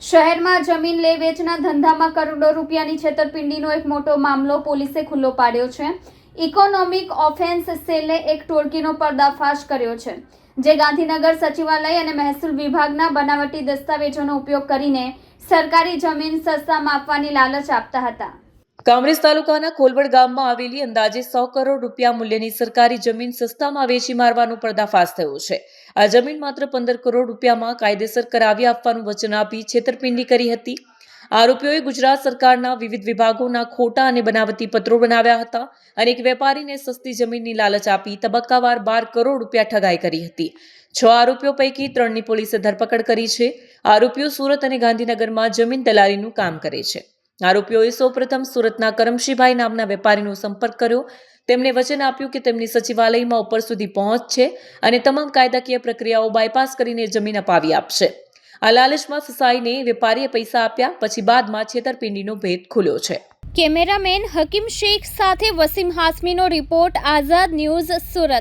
શહેરમાં જમીન લે વેચના ધંધામાં કરોડો રૂપિયાની છેતરપિંડીનો એક મોટો મામલો પોલીસે ખુલ્લો પાડ્યો છે. ઇકોનોમિક ઓફેન્સ સેલે એક ટોળકીનો પર્દાફાશ કર્યો છે. જે ગાંધીનગર સચિવાલય અને મહેસૂલ વિભાગના બનાવટી દસ્તાવેજોનો ઉપયોગ કરીને સરકારી જમીન સસ્તામાં આપવાની લાલચ આપતા હતા. કામરેજ તાલુકાના ખોલવડ ગામમાં આવેલી અંદાજે સો કરોડ રૂપિયા મૂલ્યની સરકારી જમીન સસ્તામાં વેચી મારવાનો પર્દાફાશ થયો છે. આ જમીન માત્ર પંદર કરોડ રૂપિયામાં કાયદેસર કરાવી આપવાનું વચન આપી છેતરપિંડી કરી હતી. આરોપીઓએ ગુજરાત સરકારના વિવિધ વિભાગોના ખોટા અને બનાવટી પત્રો બનાવ્યા હતા અને એક વેપારીને સસ્તી જમીનની લાલચ આપી તબક્કાવાર બાર કરોડ રૂપિયા ઠગાઈ કરી હતી. છ આરોપીઓ પૈકી ત્રણની પોલીસે ધરપકડ કરી છે. આરોપીઓ સુરત અને ગાંધીનગરમાં જમીન દલાલીનું કામ કરે છે. આરોપીઓએ સૌપ્રથમ સુરતના કરમશીભાઈ નામના વેપારીનો સંપર્ક કર્યો. તેમણે વચન આપ્યું કે તેમની સચિવાલયમાં ઉપર સુધી પહોંચ છે અને તમામ કાયદાકીય પ્રક્રિયાઓ બાયપાસ કરીને જમીન અપાવી આપશે. આ લાલચમાં ફસાઈને વેપારીએ પૈસા આપ્યા, પછી બાદમાં છેતરપિંડીનો ભેદ ખુલ્યો છે. કેમેરામેન હકીમ શેખ સાથે વસીમ હાસમીનો રિપોર્ટ, આઝાદ ન્યૂઝ સુરત.